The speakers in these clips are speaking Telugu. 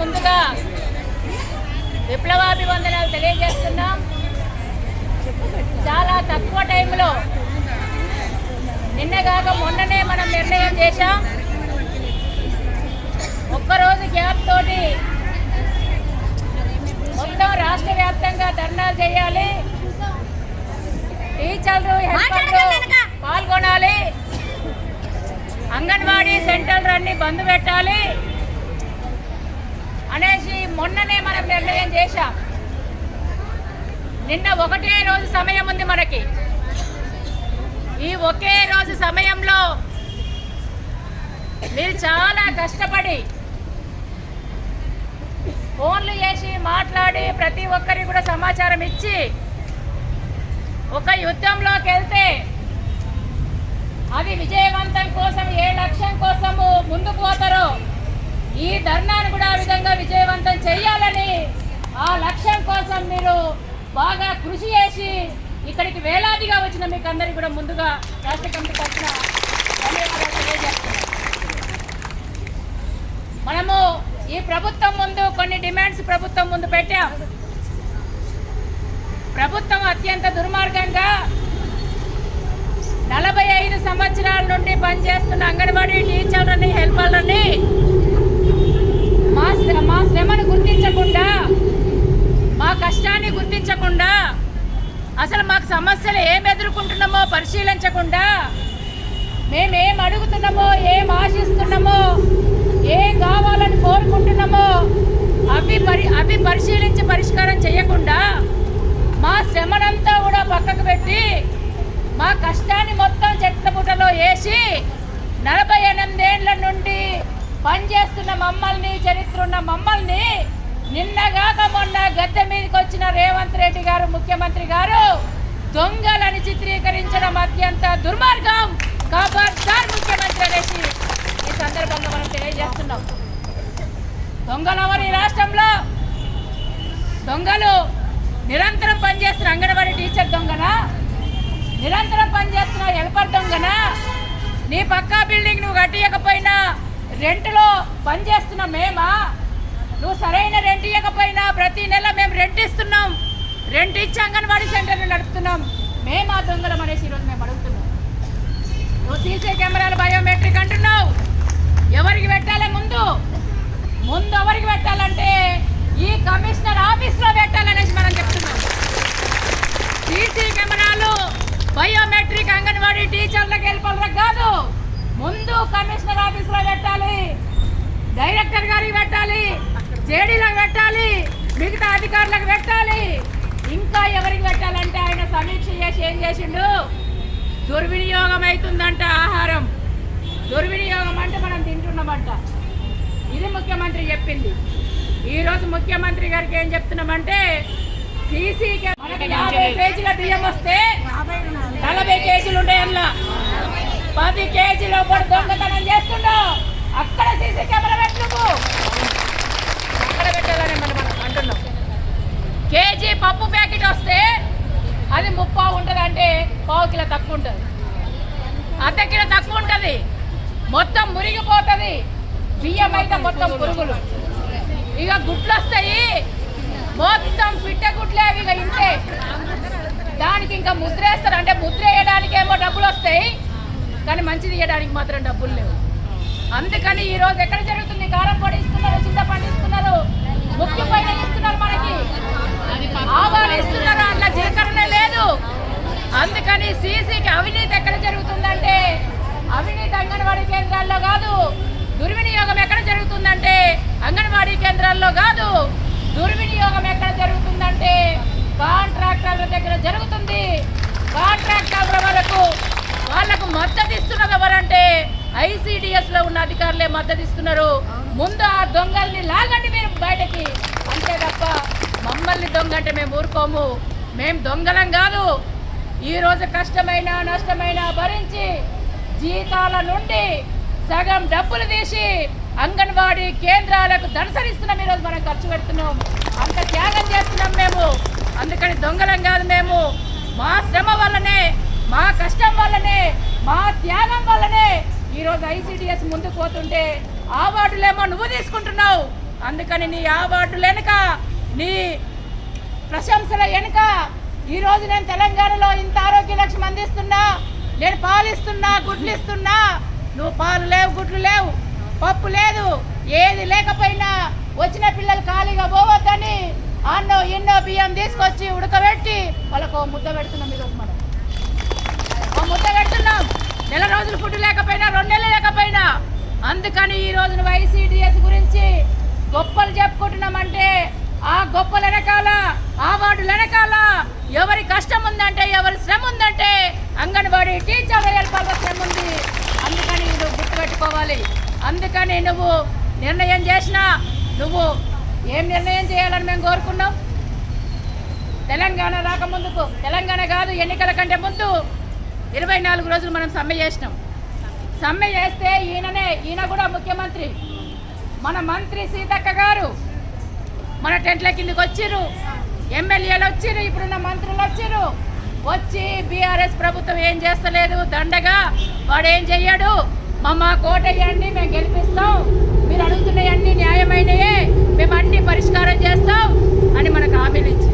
ముందుగా విప్లవాభివందనాలు తెలియజేస్తున్నాం. చాలా తక్కువ టైంలో నిన్నగాక మొన్ననే మనం నిర్ణయం చేశాం. ఒక్కరోజు గ్యాప్ తోటి మొత్తం రాష్ట్ర వ్యాప్తంగా ధర్నాలు చేయాలి. టీచర్లు పాల్గొనాలి. అంగన్వాడీ సెంటర్లు అన్ని బంద్ పెట్టాలి. మొన్ననే మనం నిర్ణయం చేశాం. నిన్న ఒకటే రోజు సమయం ఉంది మనకి. ఈ ఒకే రోజు సమయంలో మీరు చాలా కష్టపడి ఫోన్లు చేసి మాట్లాడి ప్రతి ఒక్కరికి కూడా సమాచారం ఇచ్చి ఒక యుద్ధంలోకి వెళ్తే అది విజయవంతం కోసం ఏ లక్ష్యం కోసము ముందుకు పోతారో ఈ ధర్నాను కూడా ఆ విధంగా విజయవంతం చేయాలని ఆ లక్ష్యం కోసం మీరు బాగా కృషి చేసి ఇక్కడికి వేలాదిగా వచ్చిన మీకు అందరికీ కూడా ముందుగా రాష్ట్ర కమిటీ తరఫున ధన్యవాదాలు తెలియజేస్తున్నాను. మనము ఈ ప్రభుత్వం ముందు కొన్ని డిమాండ్స్ ప్రభుత్వం ముందు పెట్టాం. ప్రభుత్వం అత్యంత దుర్మార్గంగా నలభై ఐదు సంవత్సరాల నుండి పనిచేస్తున్న అంగన్వాడీ టీచర్లని హెల్పర్లని మా మా శ్రమను గుర్తించకుండా మా కష్టాన్ని గుర్తించకుండా అసలు మాకు సమస్యలు ఏం ఎదుర్కొంటున్నామో పరిశీలించకుండా మేమేం అడుగుతున్నామో ఏం ఆశిస్తున్నామో ఏం కావాలని కోరుకుంటున్నామో అవి పరి అవి పరిశీలించి పరిష్కారం చేయకుండా మా శ్రమనంతా కూడా పక్కకు పెట్టి మా కష్టాన్ని మొత్తం చెత్తబుట్టలో వేసి నలభై ఎనిమిదేళ్ళ నుండి పనిచేస్తున్న మమ్మల్ని చరిత్ర ఉన్న మమ్మల్ని నిన్నగాక మొన్న గద్దె మీదకి వచ్చిన రేవంత్ రెడ్డి గారు ముఖ్యమంత్రి గారు దొంగలని చిత్రీకరించడం అత్యంత దుర్మార్గం ఖబర్దార్ ముఖ్యమంత్రి అనేసి ఈ సందర్భంగా మనం తెలియజేస్తున్నాం. దొంగలవరి రాష్ట్రంలో దొంగలు నిరంతరం పనిచేస్తున్న అంగన్వాడీ టీచర్ దొంగనా? నిరంతరం పనిచేస్తున్న హెల్పర్ దొంగనా? నీ పక్కా బిల్డింగ్ నువ్వు కట్టియకపోయినా రెంట్లో పనిచేస్తున్న మేమా? నువ్వు సరైన రెంట్ ఇవ్వకపోయినా ప్రతి నెల మేము రెంట్ ఇస్తున్నాం. రెంట్ ఇచ్చి అంగన్వాడీ సెంటర్లు నడుపుతున్నాం. మేమా దొంగలం అనేసి ఈరోజు మేము అడుగుతున్నాం. నువ్వు సీసీ కెమెరాలు బయోమెట్రిక్ అంటున్నావు. ఎవరికి పెట్టాలి ముందు? ముందు ఎవరికి పెట్టాలంటే ఈ కమిషనర్ ఆఫీస్లో పెట్టాలనేసి మనం చెప్తున్నాం. సీసీ కెమెరాలు బయోమెట్రిక్ అంగన్వాడీ టీచర్లకు వెళ్ళిపోవడం కాదు. ముందు కమిషనర్ ఆఫీస్లో పెట్టాలి. అందరికి పెట్టాలి జేడీలకు పెట్టాలి మిగతా అధికారులకు పెట్టాలి. ఇంకా ఎవరికి పెట్టాలంటే ఆయన సమీక్ష చేసి ఏం చేసిండు? దుర్వినియోగం అవుతుందంట ఆహారం. దుర్వినియోగం అంటే మనం తింటున్నామంట. ఇది ముఖ్యమంత్రి చెప్పింది. ఈరోజు ముఖ్యమంత్రి గారికి ఏం చెప్తున్నామంటే సీసీ యాభై కేజీల బియ్యం వస్తే నలభై కేజీలు ఉంటాయి అందులో పది కేజీలు ఒకటి దొంగతనం చేస్తుండవు అక్కడ సీసీ కెమెరా పెట్టు అక్కడ పెట్టాలని మనం మనం అంటున్నాం. కేజీ పప్పు ప్యాకెట్ వస్తే అది ముప్పావు ఉంటుంది అంటే పావు కిలో తక్కువ ఉంటుంది. అర్ధ కిలో తక్కువ ఉంటుంది. మొత్తం మురిగిపోతుంది. బియ్యం అయితే మొత్తం పురుగులు. ఇక గుడ్లు వస్తాయి. మొత్తం పిట్ట గుడ్లే అవి ఇక ఇంతే. దానికి ఇంకా ముద్ర వేస్తారు అంటే ముద్ర వేయడానికి ఏమో డబ్బులు వస్తాయి. కానీ మంచిది ఇవ్వడానికి మాత్రం డబ్బులు లేవు. అందుకని ఈ రోజు ఎక్కడ జరుగుతుంది? కారం పొడి ఇస్తున్నారు చింతపండు ఇస్తున్నారు ముఖ్య పైన ఇస్తున్నారు మనకి. ఆవాలు ఇస్తున్నారు అట్లా జీలకర్ర లేదు. అందుకని సీసీకి అవినీతి ఎక్కడ జరుగుతుందంటే అవినీతి అంగన్వాడీ కేంద్రాల్లో కాదు దుర్వినియోగం ఎక్కడ జరుగుతుందంటే అంగన్వాడీ కేంద్రాల్లో కాదు దుర్వినియోగం ఎక్కడ జరుగుతుందంటే కాంట్రాక్టర్ల దగ్గర జరుగుతుంది. కాంట్రాక్టర్ల వరకు వాళ్ళకు మద్దతు ఇస్తున్నది ఎవరంటే ఐసిడిఎస్లో ఉన్న అధికారులే మద్దతు ఇస్తున్నారు ముందు ఆ దొంగల్ని లాగండి మీరు బయటకి. అంతే తప్ప మమ్మల్ని దొంగ అంటే మేము ఊరుకోము. మేము దొంగలం కాదు. ఈ రోజు కష్టమైన నష్టమైన భరించి జీతాల నుండి సగం డబ్బులు తీసి అంగన్వాడీ కేంద్రాలకు దర్శనిస్తున్నాం ఈరోజు మనం ఖర్చు పెడుతున్నాం. అంత త్యాగం చేస్తున్నాం మేము. అందుకని దొంగలం కాదు మేము. మా శ్రమ వల్లనే మా కష్టం వల్లనే మా త్యాగం వల్లనే ఈరోజు ఐసిడిఎస్ ముందుకు పోతుంటే ఆ వార్డులేమో నువ్వు తీసుకుంటున్నావు. అందుకని నీ ఆ వార్డులు వెనుక నీ ప్రశంసల వెనుక ఈరోజు నేను తెలంగాణలో ఇంత ఆరోగ్య లక్ష్యం అందిస్తున్నా నేను పాలిస్తున్నా గుడ్లు ఇస్తున్నా నువ్వు పాలు లేవు గుడ్లు లేవు పప్పు లేదు ఏది లేకపోయినా వచ్చిన పిల్లలు ఖాళీగా పోవద్దని అన్నో ఎన్నో బియ్యం తీసుకొచ్చి ఉడకబెట్టి వాళ్ళకు ముద్ద పెడుతున్నాం ఈరోజు మనం. ముద్ద పెడుతున్నాం. నెల రోజులు ఫుడ్ లేకపోయినా రెండు నెలలు లేకపోయినా. అందుకని ఈ రోజున వైసీడిఎస్ గురించి గొప్పలు చెప్పుకుంటున్నామంటే ఆ గొప్పలు వెనకాల ఆ వార్డు వెనకాల ఎవరి కష్టం ఉందంటే ఎవరి శ్రమ ఉందంటే అంగన్వాడీ టీచర్ ఏర్పాటు శ్రమ ఉంది. అందుకని నువ్వు గుర్తుపెట్టుకోవాలి. అందుకని నువ్వు నిర్ణయం చేసినా నువ్వు ఏం నిర్ణయం చేయాలని మేము కోరుకున్నాం? తెలంగాణ రాకముందుకు తెలంగాణ కాదు ఎన్నికల కంటే ముందు ఇరవై నాలుగు రోజులు మనం సమ్మె చేసినాం. సమ్మె చేస్తే ఈయననే ఈయన కూడా ముఖ్యమంత్రి. మన మంత్రి సీతక్క గారు మన టెంట్ల కిందకి వచ్చిర్రు. ఎమ్మెల్యేలు వచ్చిర్రు ఇప్పుడున్న మంత్రులు వచ్చిర్రు. వచ్చి బీఆర్ఎస్ ప్రభుత్వం ఏం చేస్తలేదు? దండగా వాడు ఏం చెయ్యడు? మా మా మేము గెలిపిస్తాం. మీరు అడుగుతున్నాయన్నీ న్యాయమైనయే. మేము అన్ని పరిష్కారం చేస్తాం అని మనకు హామీలు ఇచ్చి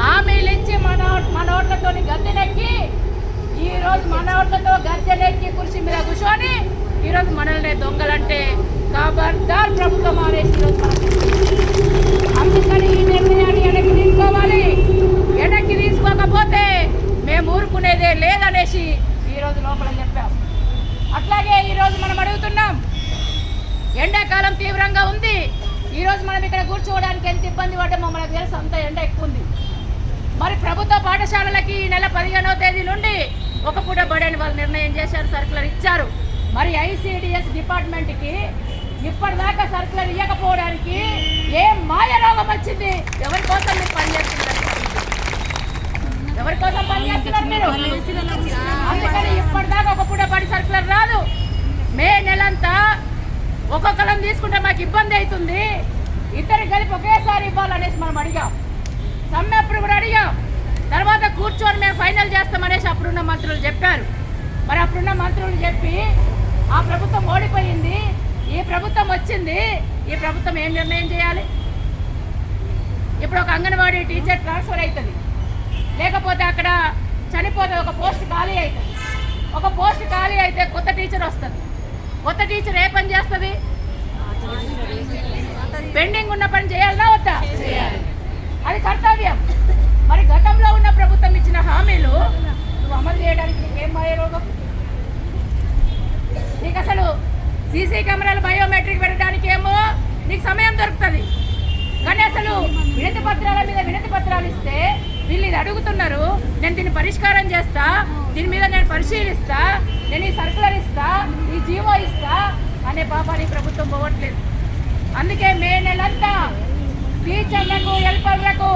హామీలు ఇచ్చి మన మన ఓట్లతోని గద్దెనెక్కి ఈరోజు మనవాళ్ళతో గద్దెలెక్కి కురిసి కుర్చీ మీద కూర్చొని ఈరోజు మనల్ని దొంగలంటే ఖబర్దార్ ప్రభుత్వం అనేసి అందుకని ఈ నిర్ణయాన్ని వెనక్కి తీసుకోవాలి. వెనక్కి తీసుకోకపోతే మేము ఊరుకునేదే లేదనేసి ఈరోజు లోపల చెప్పాం. అట్లాగే ఈరోజు మనం అడుగుతున్నాం ఎండాకాలం తీవ్రంగా ఉంది. ఈరోజు మనం ఇక్కడ కూర్చోవడానికి ఎంత ఇబ్బంది పడ్డామో మనకు తెలుసు అంత ఎండ ఎక్కువ ఉంది. మరి ప్రభుత్వ పాఠశాలలకి ఈ నెల పదిహేనవ తేదీ నుండి ఒక పూట బడని వాళ్ళు నిర్ణయం చేశారు సర్కులర్ ఇచ్చారు. మరి ఐసిడిఎస్ డిపార్ట్మెంట్కి ఇప్పటిదాకా సర్కులర్ ఇవ్వకపోవడానికి ఏం మాయరోగం వచ్చింది? ఎవరి కోసం మీరు పనిచేస్తున్నారు ఎవరి కోసం పనిచేస్తున్నారు మీరు? అందుకని ఇప్పటిదాకా ఒక పూట బడి సర్కులర్ రాదు. మే నెలంతా ఒక్కొక్కరం తీసుకుంటే మాకు ఇబ్బంది అవుతుంది. ఇద్దరు కలిపి ఒకేసారి ఇవ్వాలనేసి మనం అడిగాం. సమ్మెప్పుడు కూడా అడిగాం. తర్వాత కూర్చొని మేము ఫైనల్ చేస్తామనేసి అప్పుడున్న మంత్రులు చెప్పారు. మరి అప్పుడున్న మంత్రులు చెప్పి ఆ ప్రభుత్వం ఓడిపోయింది ఈ ప్రభుత్వం వచ్చింది ఈ ప్రభుత్వం ఏం నిర్ణయం చేయాలి? ఇప్పుడు ఒక అంగన్వాడీ టీచర్ ట్రాన్స్ఫర్ అవుతుంది లేకపోతే అక్కడ చనిపోతే ఒక పోస్ట్ ఖాళీ అవుతుంది ఒక పోస్ట్ ఖాళీ అయితే కొత్త టీచర్ వస్తుంది. కొత్త టీచర్ ఏ పని చేస్తుంది? పెండింగ్ ఉన్న పని చేయాలన్నా వద్దా? అది కర్తవ్యం. మరి గతంలో ఉన్న ప్రభుత్వం ఇచ్చిన హామీలు నువ్వు అమలు చేయడానికి నీకేం మాయ రోగం నీకు అసలు సీసీ కెమెరాలు బయోమెట్రిక్ పెట్టడానికి ఏమో నీకు సమయం దొరుకుతుంది. కానీ అసలు వినతి పత్రాల మీద వినతి పత్రాలు ఇస్తే వీళ్ళు ఇది అడుగుతున్నారు నేను దీన్ని పరిష్కారం చేస్తా దీని మీద నేను పరిశీలిస్తా నేను ఈ సర్కులర్ ఇస్తా ఈ జీవో ఇస్తా అనే పాపాన్ని ప్రభుత్వం పోవట్లేదు అందుకే మే నెలంతా టీచర్లకు హెల్పర్లకు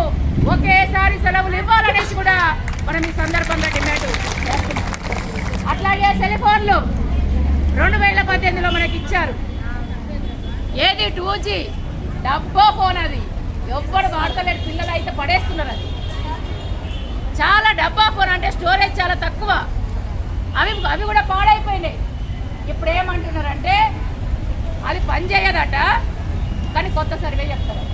ఒకేసారి సెలవులు ఇవ్వాలనేసి కూడా మనం ఈ సందర్భంగా డిమాండ్ అట్లాగే సెల్ ఫోన్లు రెండు వేల పద్దెనిమిదిలో మనకి ఇచ్చారు. ఏది టూ జీ డబ్బో ఫోన్ అది. ఎవ్వరు వాడతలేడు పిల్లలు అయితే పడేస్తున్నారు అది. చాలా డబ్బా ఫోన్ అంటే స్టోరేజ్ చాలా తక్కువ. అవి అవి కూడా పాడైపోయినాయి. ఇప్పుడు ఏమంటున్నారంటే అది పనిచేయదట కానీ కొత్త సర్వే చెప్తారు.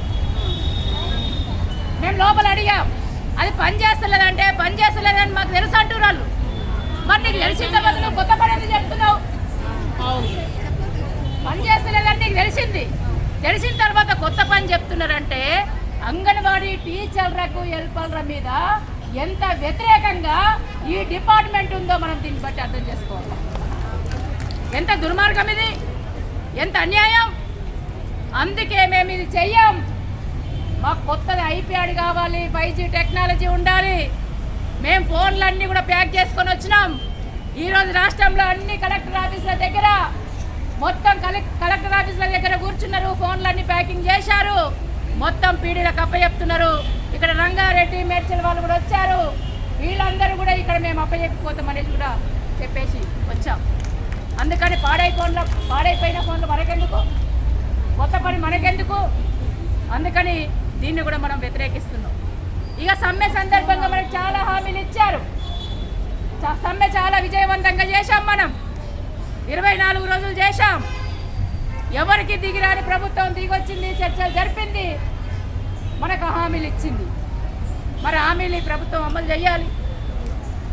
మేము లోపల అడిగాం. అది పని చేస్తలేదంటే పని చేస్తలేదని మాకు తెలుసు అంటున్నారు. మరి నీకు తెలిసిన తర్వాత నువ్వు కొత్త పని ఎందుకు చెప్తున్నావు? పని చేస్తలేదని నీకు తెలిసింది. తెలిసిన తర్వాత కొత్త పని చెప్తున్నారంటే అంగన్వాడీ టీచర్లకు హెల్పర్ల మీద ఎంత వ్యతిరేకంగా ఈ డిపార్ట్మెంట్ ఉందో మనం దీన్ని బట్టి అర్థం చేసుకోవాలి. ఎంత దుర్మార్గం ఇది? ఎంత అన్యాయం? అందుకే మేము ఇది చెయ్యం. మాకు కొత్తది ఐప్యాడ్ కావాలి ఫైవ్ జీ టెక్నాలజీ ఉండాలి. మేము ఫోన్లన్నీ కూడా ప్యాక్ చేసుకొని వచ్చినాం. ఈరోజు రాష్ట్రంలో అన్ని కలెక్టర్ ఆఫీసుల దగ్గర మొత్తం కలెక్టర్ ఆఫీసుల దగ్గర కూర్చున్నారు ఫోన్లన్నీ ప్యాకింగ్ చేశారు. మొత్తం పీడీలకు అప్పచెప్తున్నారు. ఇక్కడ రంగారెడ్డి మేడ్చల్ వాళ్ళు కూడా వచ్చారు. వీళ్ళందరూ కూడా ఇక్కడ మేము అప్పచెప్పిపోతాం అనేది కూడా చెప్పేసి వచ్చాం. అందుకని పాడై ఫోన్ల పాడైపోయిన ఫోన్లు మనకెందుకు? కొత్త పని మనకెందుకు? అందుకని దీన్ని కూడా మనం వ్యతిరేకిస్తున్నాం. ఇక సమ్మె సందర్భంగా మనకు చాలా హామీలు ఇచ్చారు. సమ్మె చాలా విజయవంతంగా చేశాం మనం. ఇరవై నాలుగు రోజులు చేశాం. ఎవరికి దిగిరాని ప్రభుత్వం దిగొచ్చింది చర్చలు జరిపింది మనకు హామీలు ఇచ్చింది. మరి హామీలు ప్రభుత్వం అమలు చేయాలి.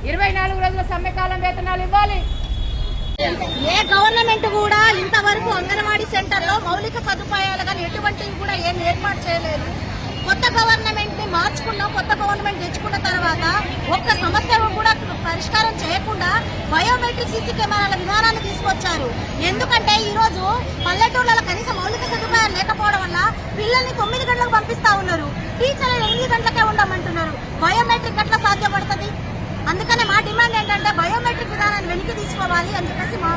ఇరవై నాలుగు రోజుల సమ్మెకాలం వేతనాలు ఇవ్వాలి. ఏ గవర్నమెంట్ కూడా ఇంతవరకు అంగన్వాడీ సెంటర్లో మౌలిక సదుపాయాలు కానీ ఎటువంటివి కూడా ఏం ఏర్పాటు చేయలేదు. కొత్త గవర్నమెంట్ని మార్చుకున్నాం కొత్త గవర్నమెంట్ తెచ్చుకున్న తర్వాత ఒక్క సమస్య కూడా పరిష్కారం చేయకుండా బయోమెట్రిక్ సిసి కెమెరాల విధానాన్ని తీసుకొచ్చారు. ఎందుకంటే ఈ రోజు పల్లెటూళ్ళలో కనీస మౌలిక సదుపాయాలు లేకపోవడం వల్ల పిల్లల్ని తొమ్మిది గంటలకు పంపిస్తా ఉన్నారు. టీచర్లు ఎనిమిది గంటలకే ఉండమంటున్నారు. బయోమెట్రిక్ ఎట్లా సాధ్యపడుతుంది? అందుకనే మా డిమాండ్ ఏంటంటే బయోమెట్రిక్ విధానాన్ని వెనక్కి తీసుకోవాలి అని చెప్పేసి మా